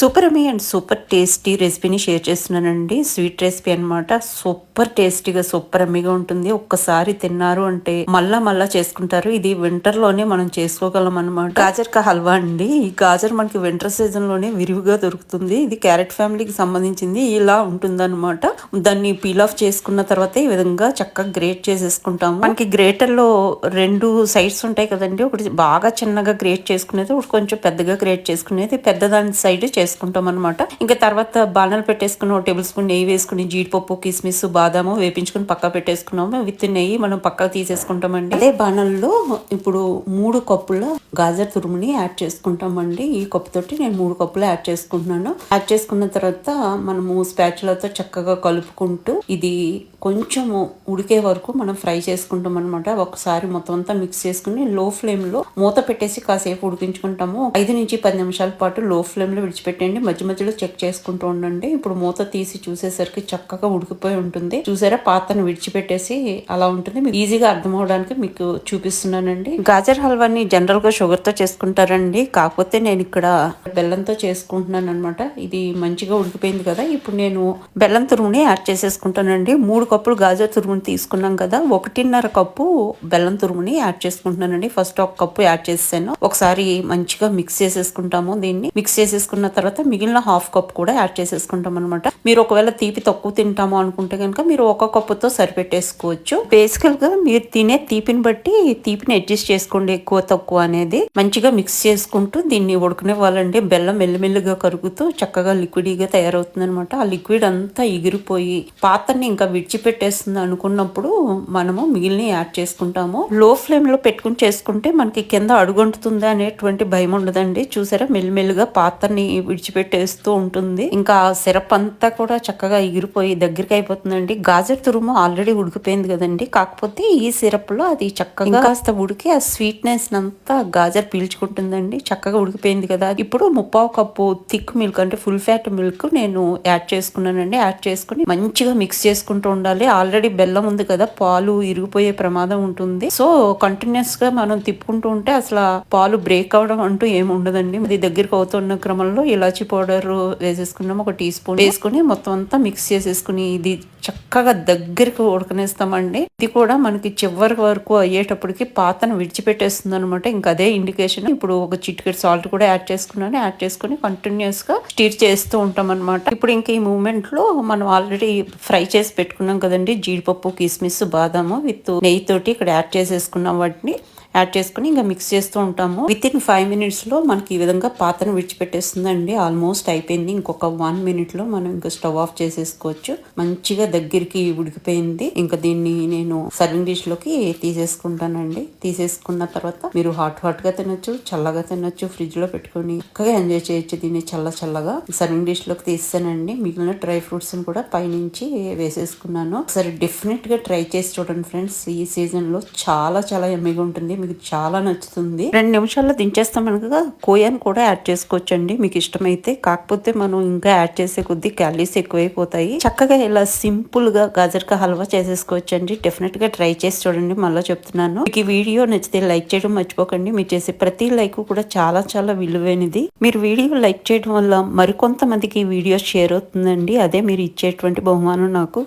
Super yummy and super tasty రెసిపీని share చేస్తున్నానండి. Sweet recipe అన్నమాట. సూపర్ టేస్టీగా సూపర్ అమ్మీగా ఉంటుంది. ఒక్కసారి తిన్నారు అంటే మళ్ళా మళ్ళా చేసుకుంటారు. ఇది వింటర్లోనే మనం చేసుకోగలం అనమాట గాజర్ కా హల్వా అండి. ఈ గాజర్ మనకి వింటర్ సీజన్లోనే విరివిగా దొరుకుతుంది. ఇది క్యారెట్ ఫ్యామిలీకి సంబంధించింది. ఇలా ఉంటుంది అనమాట దాన్ని పీల్ ఆఫ్ చేసుకున్న తర్వాత ఈ విధంగా చక్కగా గ్రేట్ చేసేసుకుంటాము. మనకి గ్రేటర్లో రెండు సైడ్స్ ఉంటాయి కదండి. ఒకటి బాగా చిన్నగా గ్రేట్ చేసుకునేది ఒకటి కొంచెం పెద్దగా గ్రేట్ చేసుకునేది. పెద్దదాని సైడ్ చేసుకుంటాం అనమాట ఇంకా తర్వాత బాణాలు పెట్టేసుకుని టేబుల్ స్పూన్ నెయ్యి వేసుకుని జీడిపప్పు కిస్మిస్ బాదాము వేపించుకుని పక్క పెట్టేసుకున్నాము. విత్ నెయ్యి మనం పక్క తీసేసుకుంటామండి. అదే బాణాల్లో ఇప్పుడు మూడు కప్పుల గాజర్ తురుముని యాడ్ చేసుకుంటామండి. ఈ కప్పు తోటి నేను మూడు కప్పులు యాడ్ చేసుకుంటున్నాను. యాడ్ చేసుకున్న తర్వాత మనము స్పాచులతో చక్కగా కలుపుకుంటూ ఇది కొంచెము ఉడికే వరకు మనం ఫ్రై చేసుకుంటాం అనమాట ఒకసారి మొత్తం అంతా మిక్స్ చేసుకుని లో ఫ్లేమ్లో మూత పెట్టేసి కాసేపు ఉడికించుకుంటాము. ఐదు నుంచి పది నిమిషాల పాటు లో ఫ్లేమ్లో విడిచిపెట్టండి మధ్య మధ్యలో చెక్ చేసుకుంటూ ఉండండి. ఇప్పుడు మూత తీసి చూసేసరికి చక్కగా ఉడికిపోయి ఉంటుంది. చూసారా? పాత్రను విడిచిపెట్టేసి అలా ఉంటుంది. మీకు ఈజీగా అర్థం అవడానికి మీకు చూపిస్తున్నానండి. గాజర్ హల్వాని జనరల్గా షుగర్తో చేసుకుంటారండి. కాకపోతే నేను ఇక్కడ బెల్లంతో చేసుకుంటున్నాను అనమాట ఇది మంచిగా ఉడికిపోయింది కదా. ఇప్పుడు నేను బెల్లం తురుముని యాడ్ చేసేసుకుంటానండి. మూడు కప్పులు గాజా తురుముని తీసుకున్నాం కదా. ఒకటిన్నర కప్పు బెల్లం తురుముని యాడ్ చేసుకుంటున్నానండి. ఫస్ట్ ఒక కప్పు యాడ్ చేసాను ఒకసారి మంచిగా మిక్స్ చేసేసుకుంటాము దీన్ని. మిక్స్ చేసేసుకున్న తర్వాత మిగిలిన హాఫ్ కప్ కూడా యాడ్ చేసేసుకుంటాం అనమాట మీరు ఒకవేళ తీపి తక్కువ తింటాము అనుకుంటే కనుక మీరు ఒక కప్పుతో సరిపెట్టేసుకోవచ్చు. బేసికల్గా మీరు తినే తీపిని బట్టి తీపిని అడ్జస్ట్ చేసుకోండి ఎక్కువ తక్కువ అనేది. మంచిగా మిక్స్ చేసుకుంటూ దీన్ని ఉడకనివ్వాలండి. బెల్లం మెల్లిమెల్లిగా కరుగుతూ చక్కగా లిక్విడ్గా తయారవుతుంది అనమాట ఆ లిక్విడ్ అంతా ఎగిరిపోయి పాత్రని ఇంకా విడిచిపెట్టేస్తుంది అనుకున్నప్పుడు మనము మిగిలిన యాడ్ చేసుకుంటాము. లో ఫ్లేమ్లో పెట్టుకుని చేసుకుంటే మనకి కింద అడుగంటుతుంది అనేటువంటి భయం ఉండదండి. చూసారా? మెల్లిమెల్లిగా పాత్రని విడిచిపెట్టేస్తూ ఉంటుంది. ఇంకా సిరప్ అంతా కూడా చక్కగా ఎగిరిపోయి దగ్గరికి అయిపోతుందండి. గాజర్ తురుము ఆల్రెడీ ఉడికిపోయింది కదండి. కాకపోతే ఈ సిరప్లో అది చక్కగా కాస్త ఉడికి ఆ స్వీట్నెస్ అంతా గాజర్ పీల్చుకుంటుందండి. చక్కగా ఉడికిపోయింది కదా. ఇప్పుడు ముప్పావు కప్పు థిక్ మిల్క్ అంటే ఫుల్ ఫ్యాట్ మిల్క్ నేను యాడ్ చేసుకున్నానండి. యాడ్ చేసుకుని మంచిగా మిక్స్ చేసుకుంటూ ఉండాలి. ఆల్రెడీ బెల్లం ఉంది కదా. పాలు ఇరిగిపోయే ప్రమాదం ఉంటుంది. సో కంటిన్యూస్గా మనం తిప్పుకుంటూ ఉంటే అసలు పాలు బ్రేక్ అవడం అంటూ ఏమి ఉండదండి. అది దగ్గరికి అవుతున్న క్రమంలో ఇలాచీ పౌడర్ వేసేసుకున్నాం. ఒక టీ స్పూన్ వేసుకుని మొత్తం అంతా మిక్స్ చేసేసుకుని ఇది చక్కగా దగ్గరికి ఉడకనేస్తామండి. ఇది కూడా మనకి చివరి వరకు అయ్యేటప్పటికి పాతను విడిచిపెట్టేస్తుంది అనమాట ఇంకా అదే ఇండికేషన్ ఇప్పుడు ఒక చిటికెట్ సాల్ట్ కూడా యాడ్ చేసుకున్నాను. యాడ్ చేసుకుని కంటిన్యూస్గా స్టీర్ చేస్తూ ఉంటాం అనమాట ఇప్పుడు ఇంకా ఈ మూమెంట్లో మనం ఆల్రెడీ ఫ్రై చేసి పెట్టుకున్నాం కదండి. జీడిపప్పు కిస్మిస్ బాదాము విత్ నెయ్యి తోటి ఇక్కడ యాడ్ చేసేసుకున్నాం వాటిని. యాడ్ చేసుకుని ఇంకా మిక్స్ చేస్తూ ఉంటాము. విత్ ఇన్ ఫైవ్ మినిట్స్లో మనకి ఈ విధంగా పాత్రను విడిచిపెట్టేస్తుందండి. ఆల్మోస్ట్ అయిపోయింది. ఇంకొక వన్ మినిట్లో మనం ఇంకా స్టవ్ ఆఫ్ చేసేసుకోవచ్చు. మంచిగా దగ్గరికి ఉడికిపోయింది. ఇంకా దీన్ని నేను సర్వింగ్ డిష్లోకి తీసేసుకుంటానండి. తీసేసుకున్న తర్వాత మీరు హాట్ హాట్గా తినొచ్చు చల్లగా తినొచ్చు. ఫ్రిడ్జ్లో పెట్టుకొని చక్కగా ఎంజాయ్ చేయొచ్చు దీన్ని చల్ల చల్లగా. సర్వింగ్ డిష్లోకి తీసానండి మిగిలిన డ్రై ఫ్రూట్స్ కూడా పైనుంచి వేసేసుకున్నాను. ఒకసారి డెఫినెట్గా ట్రై చేసి చూడండి ఫ్రెండ్స్. ఈ సీజన్లో చాలా చాలా ఎమ్మిగా ఉంటుంది. మీకు చాలా నచ్చుతుంది. రెండు నిమిషాల్లో దించేస్తాం అనగా కోయాన్ని కూడా యాడ్ చేసుకోవచ్చు అండి మీకు ఇష్టమైతే. కాకపోతే మనం ఇంకా యాడ్ చేసే కొద్దీ క్యాలరీస్ ఎక్కువైపోతాయి. చక్కగా ఇలా సింపుల్గా గాజర్కా హల్వా చేసేసుకోవచ్చు అండి డెఫినెట్గా ట్రై చేసి చూడండి. మళ్ళీ చెప్తున్నాను. మీకు ఈ వీడియో నచ్చితే లైక్ చేయడం మర్చిపోకండి. మీరు చేసే ప్రతి లైక్ కూడా చాలా చాలా విలువైనది. మీరు వీడియో లైక్ చేయడం వల్ల మరికొంతమందికి ఈ వీడియో షేర్ అవుతుందండి. అదే మీరు ఇచ్చేటువంటి బహుమానం నాకు.